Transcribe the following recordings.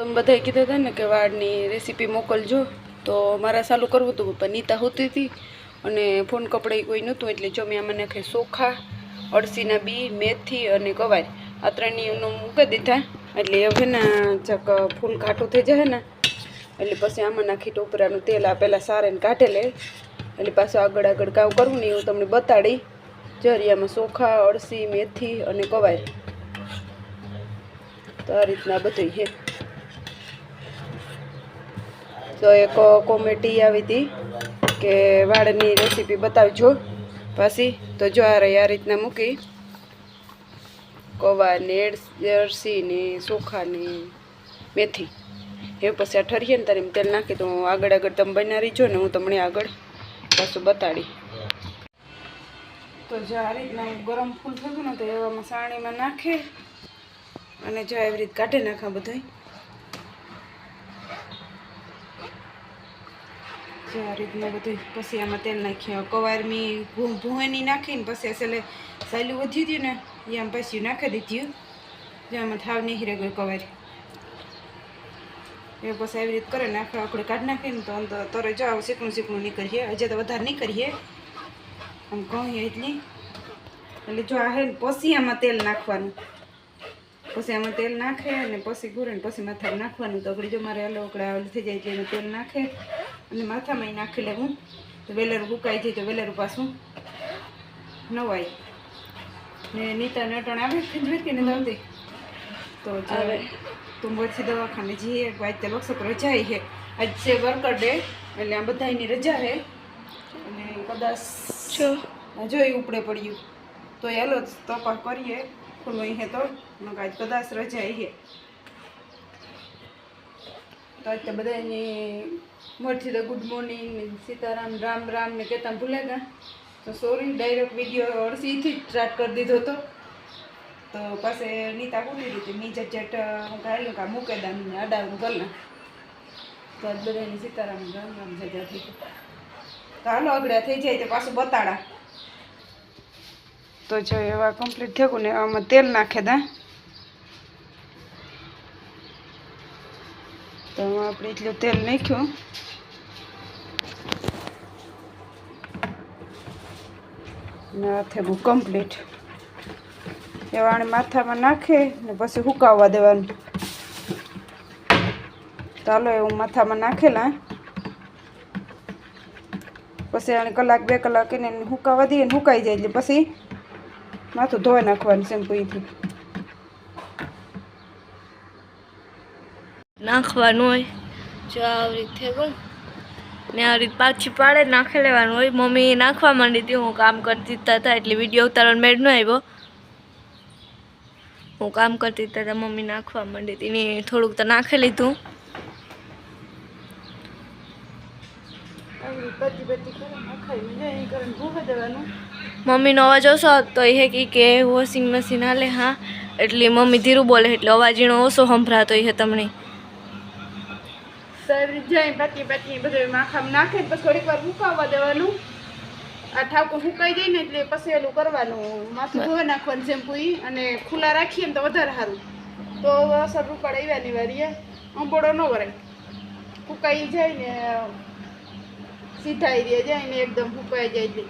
તમે બધાએ કીધા હતા ને કે વાળની રેસીપી મોકલજો. તો મારે સાલું કરવું હતું, પણ નીતા હોતી હતી અને ફોન કપડાં કોઈ નહોતું, એટલે જમ્યા મને આમાં સોખા, અળસીના બી, મેથી અને કવાય આ ત્રણેયનું મૂકી દીધા. એટલે હવે ને જક ફૂલ ઘાટું થઈ જાય ને, એટલે પછી આમાં નાખી ટોપરાનું તેલ આ પહેલાં સારે કાઢે લે. એટલે પાછું આગળ આગળ કાવ કરવું ને એવું તમને બતાડી. જરિયામાં સોખા, અળસી, મેથી અને કવાય તો આ રીતના બધું છે. તો એક કોમેડી આવી હતી કે વાળની રેસીપી બતાવજો. પાછી તો જો આ રહી આ રીતના મૂકી. કવા ને સુખાની, મેથી. એ પછી આ ઠરીએ ને તારે તેલ નાખી તો હું આગળ આગળ તમે બનાવી રહીજો ને હું તમને આગળ પાછું બતાડી તો જો આ રીતના ગરમ ફૂલ થતું ને તો એવામાં સાણીમાં નાખે. અને જો એવી રીત કાઢી નાખા બધું જો આ રીતના બધું પછી આમાં તેલ નાખ્યા કવારમી ભૂવાની નાખીને પછી એટલે સાયલું વધ્યું હતું ને, એ આમ પછી નાખી દીધું. જે આમાં થાવ નહીં રહે ગયો કવાર એ પછી આવી રીતે કરે ને આખડે આખડે કાઢી નાખીને તો તરે જો આવું શીકણું શીકણું નીકળીએ. હજે તો વધારે નહીં કરીએ આમ કહું એટલી. એટલે જો આ હે પછી આમાં તેલ નાખવાનું. પછી આમાં તેલ નાખે અને પછી ને પછી માથા નાખવાનું. તો આપણે જો મારે ઉકળા થઈ જાય એટલે તેલ નાખે. અને માથામાં નાખી લેવું. તો વેલેરું સુકાઈ જાય તો વેલેરું પાછું નવાય. ને નીતા નટણ આવે ખંજવેર ને આવતી તો આવે. તું પછી દવાખાને જઈએ આજ તે લક્ષક રજા છે. આજ છે વર્કર ડે એટલે આ બધાની રજા છે. અને કદાચ જોઈ ઉપડે પડ્યું. તો હાલો તપાસ કરીએ. ખુલ્લું હે તો. આજ કદાચ રજા હે તો આજ બધાની મોરથી તો ગુડ મોર્નિંગ સીતારામ, રામ રામ ને કહેતા ભૂલે ગયા તો સોરી ડાયરેક્ટ વીડિયો અડસીથી જ સ્ટાર્ટ કરી દીધો હતો તો પાસે નીતા બોલી દીધી મી જટ હું કાઢ્યું કા મૂકે દામ ને અડાવું ગલ તો આજ બધાની સીતારામ, રામ રામ જજા થઈ તો હાલો અગડ્યા થઈ જાય તો પાછું બતાડા. તો જો એવા કમ્પ્લીટ થયું ને આમાં તેલ નાખે દા. તો આમાં આપણે એટલું તેલ નાખ્યું. થયું કમ્પ્લીટ એવા આને માથામાં નાખે ને પછી હુકાવવા દેવાનું. ચાલો એવું માથામાં નાખેલા. પછી આને કલાક બે કલાક એને હુકાવા દઈએ ને હુકાઈ જાય એટલે પછી માથું ધોઈ નાખવાનું શેમ્પૂથી નાખવાનું હોય. જો આવી રીતે કહું ને આવી રીતે પાછી પાડે નાખી લેવાનું હોય. મમ્મી નાખવા માંડી હતી હું કામ કરતી હતા એટલે વીડિયો ઉતારવાનો મેળ ન આવ્યો. હું કામ કરતી હતા મમ્મી નાખવા માંડી હતી ને થોડુંક તો નાખી લીધું. મમ્મીનો અવાજ ઓછો હતો એ કે કે વોશિંગ મશીન હાલે હા. એટલે મમ્મી ધીરું બોલે એટલે અવાજ એનો ઓછો સંભળાતો એ તમને. સારી જાય બાકી બાકી બધું માખામાં નાખે ને પછી થોડીક વાર મુકાવવા દેવાનું. આ ઠાકુર સુકાઈ જાય ને એટલે પછી એલું કરવાનું. માથું ધોવા નાખવાનું શેમ્પુ ઈ અને ખુલ્લા રાખીએ ને તો વધારે સારું. તો અસર રૂપાડ આવ્યાની વારીએ અંબોડો ન વરાય ફૂકાઈ જાય ને સીધા એરિયા જાય ને એકદમ ફૂકાઈ જાય એટલે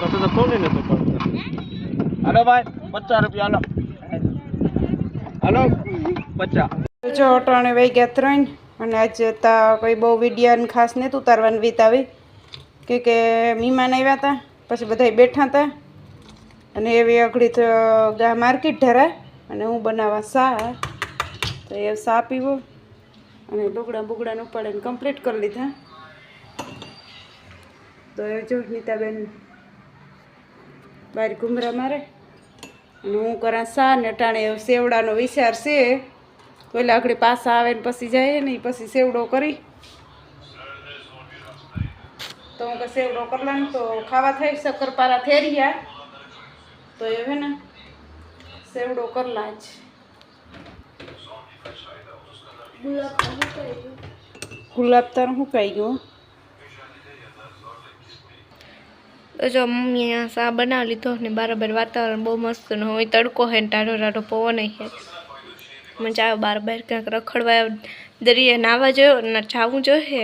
તો તો ફોન નતો પડતો હાલો ભાઈ, પચાસ રૂપિયા, હાલો. પચાસ. જો અટાણે વહી ગયા ત્રણ, અને આજે તા કોઈ બહુ વીડિયો ખાસ નથી ઉતારવાની વીત આવી કે કે મહેમાન આવ્યા હતા પછી બધા બેઠા હતા અને એવી અઘડી ગા માર્કેટ ઢરા, અને હું બનાવવા સા. તો એ સા પીવો. અને લુગડા બુગડાને ઉપાડીને કમ્પ્લીટ કરી લીધા. તો એ જો નીતાબેન બાર ઘુમરા મારે. અને હું કરા સા ને અટાણે સેવડાનો વિચાર છે. પેલા આગળ પાસા આવે ને પછી જાય ને પછી સેવડો કરી. તો હું સેવડો કરલા તો ખાવા થાય શક્કરપારા થેરિયા. તો એ હે ને સેવડો કરલા જ. ગુલાબ તાર શું કહી ગયું. તો જો મમ્મીએ સા બનાવી લીધો ને બરાબર વાતાવરણ બહુ મસ્ત ને હોય, તડકો હે ને ટાઢો ટાઢો પવન હે મજા આવે બાર બાર ક્યાંક રખડવા દરિયે નાવા જોયો ને જાવું જોઈએ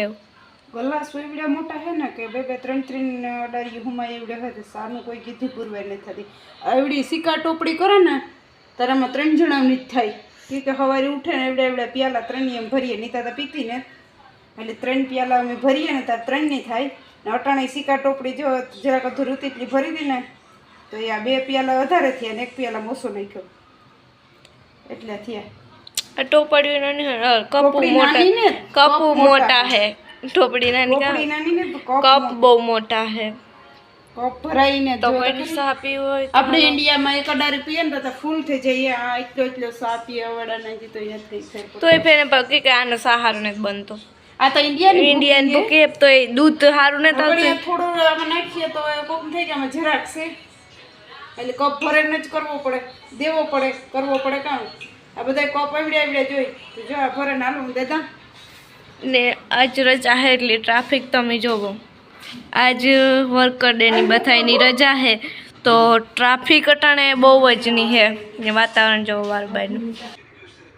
ગલ્લા સોયવડા મોટા હે ને કે બે બે ત્રણ ત્રણ અડારી હુમાં એવડે હોય તો સાનું કોઈ કીધી પૂરવાય નહીં થતી. એવડી સિક્કા ટોપડી કરે ને તારામાં ત્રણ જણાની જ થાય. કે સવારે ઉઠે ને એવડા એવડા પ્યાલા ત્રણ એમ ભરીએ નહીં તો પીતી ને. એટલે ત્રણ પ્યાલા અમે ભરીએ ને, ત્યારે ત્રણ નહીં થાય. અટાણે સિક્કા ટોપડી જો જરાક અધૂરું રૂતીટલી ભરી દીને તો એ આ બે પિયાલા વધારે થયા ને એક પિયાલા મોસો નાખ્યો. એટલે થયા. આ ટોપડીઓ નાની કપુ મોટા કપુ મોટા હે ટોપડી નાની ટોપડી કા નાની ને તો કપ કપ બહુ મોટા હે. કપ ભરાઈને તો તો પીવી હોય આપણે ઇન્ડિયામાં એક અડારી પીએ ને તો ફૂલ થઈ જઈએ આ એટલો એટલો સા પીએ વડા નાખી તો અહીંયા થઈ જાય એ ફેને પગ કે આનો સાહારો નથી બનતો. આ તો ઇન્ડિયાની ઇન્ડિયન તો કે તો એ દૂધ સારું ને તો થોડું આમાં નાખીએ તો એ કોક થઈ જાય આમાં જરાક છે. એટલે કપ ભરીને જ કરવો પડે દેવો પડે કરવો પડે કામ. આ બધા કપ આવડ્યા આવડ્યા જોઈ. તો જો આ ભરે નાલું દેતા ને આજ રજા હે એટલે ટ્રાફિક તમે જોવો. આજ વર્કર ડેની બધાની રજા હે. તો ટ્રાફિક અટાણે બહુ જ ની હે. ને વાતાવરણ જોવો વાર બારનું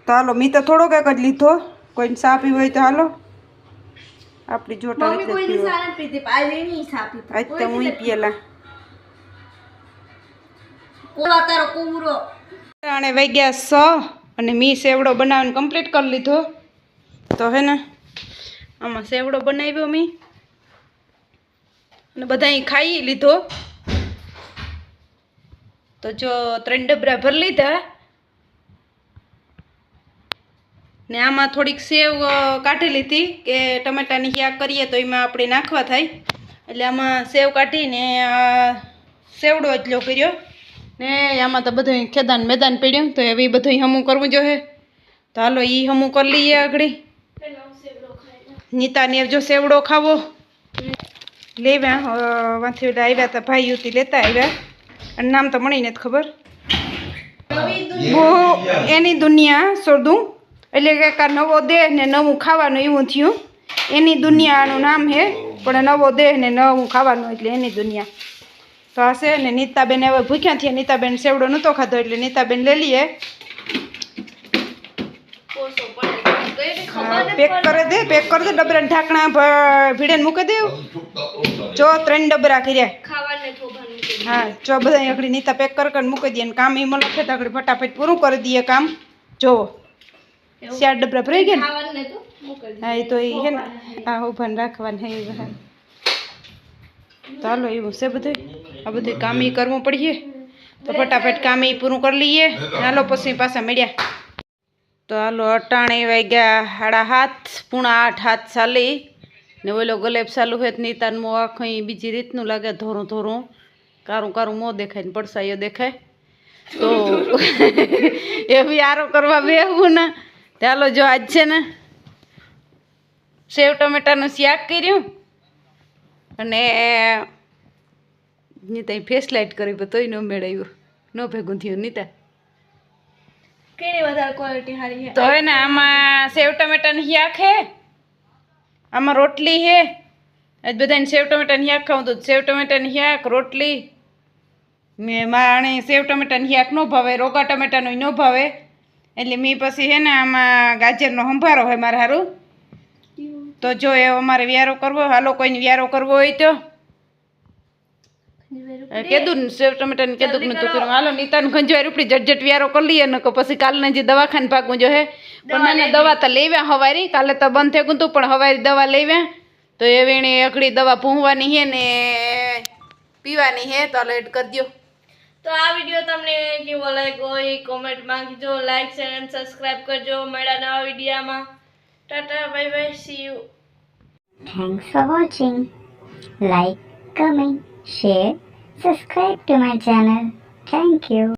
તો હાલો મી તો થોડો કંઈક જ લીધો. કોઈને સાપી હોય તો હાલો. આપણી જોટા આજ તો હું પીએલા અને વાગ્યા સ અને મી સેવડો બનાવીને કમ્પ્લીટ કરી લીધો. તો હે ને આમાં સેવડો બનાવ્યો મી. અને બધા ખાઈ લીધો. તો જો ત્રણ ડબરા ભરી લીધા. ને આમાં થોડીક સેવ કાઢી લીધી કે ટમેટાની શાક કરીએ તો એમાં આપણે નાખવા થાય. એટલે આમાં સેવ કાઢીને સેવડો સેવડો એટલો કર્યો. ને આમાં તો બધું ખેદાન મેદાન પીડ્યું તો એ બધું હમું કરવું જોઈએ. તો હાલો એ હમું કરી લઈએ આગળી. નીતાને જો સેવડો ખાવો. લેવા વાંથી આવ્યા હતા ભાઈ યુતી લેતા આવ્યા. અને નામ તો મળી જ ખબર. બહુ એની દુનિયા શોધું એટલે કે આ નવો દેહ ને નવું ખાવાનું એવું થયું. એની દુનિયાનું નામ છે પણ નવો દેહ ને નવું ખાવાનું એટલે એની દુનિયા. તો આ છે ને નીતાબેન હવે ભૂખ્યા થયા. નીતાબેન સેવડો નહોતો ખાધો એટલે નીતાબેન લઈ લઈએ પેક કરી દે પેક કરી દે. ડબરા ઢાંકણા ભીડે મૂકી દે. જો ત્રણ ડબરા કર્યા. હા જો બધા આગળ નીતા પેક કરી મૂકી દઈએ ને કામ એ લખે તો ફટાફટ પૂરું કરી દઈએ કામ. જોવો ચાર ડબરા ભરાઈ ગયા ને? હા એ તો એ છે ને. હા ઉભાને રાખવાની હે એ ચાલો એવું છે બધું આ બધું કામ એ કરવું પડીએ. તો ફટાફટ કામ એ પૂરું કરી લઈએ. ચાલો પછી પાછા મળ્યા. તો હાલો અટાણે વાગ્યા સાડા હાથ પૂણા આઠ હાથ ચાલી. ને ઓલો ગલેબ ચાલુ હોય તો નીતાન મો આખો બીજી રીતનું લાગે ધોરું ધોરું. કારું કારું મો દેખાય ને પડસાયો દેખાય. તો એવી આરો કરવા બેહવું ને. હાલો જો આજ છે ને સેવ ટમેટાનું શાક કર્યું અને ત્યાં ફેસ લાઇટ કરી પણ તોય ન મેળવ્યું. ન ભેગું થયું. નીતા? ક્વોલિટી તો હે ને આમાં સેવ ટમેટાનું શાક હે આમાં રોટલી હે. આજ બધાને સેવ ટમેટાની શાક ખાવું તો સેવ ટમેટાની શાક રોટલી. ને માણે સેવ ટમેટાની શાક ન ભાવે રોગા ટમેટાનું ન ભાવે. એટલે મેં પછી હે ને આમાં ગાજરનો સંભારો હોય મારે સારું તો જો એ અમારે વ્યારો કરવો હાલો કોઈને વ્યારો કરવો હોય તો. કેદું ને સેવ ટમેટાને કેદું નતું કર્યું હાલો નીતાને ખંજવાય રૂપડી જટજટ વ્યારો કરી લઈએ ને પછી કાલને જે દવાખાને ભાગવું જો હે. પણ ના ના દવા તો લેવ્યા હવારી કાલે તો બંધ થઈ ગયું હતું પણ હવારી દવા લેવ્યા. તો એવી એકડી દવા ભૂંવાની છે ને પીવાની છે તો લેટ કરી દો તો આ વીડિયો તમને કેવો લાગ્યો એ કોમેન્ટમાં કીજો લાઈક શેર અને સબસ્ક્રાઇબ કરજો મળ્યા નવા વિડીયોમાં tata bye bye see you Thanks for watching. Like, comment, share, subscribe to my channel. Thank you.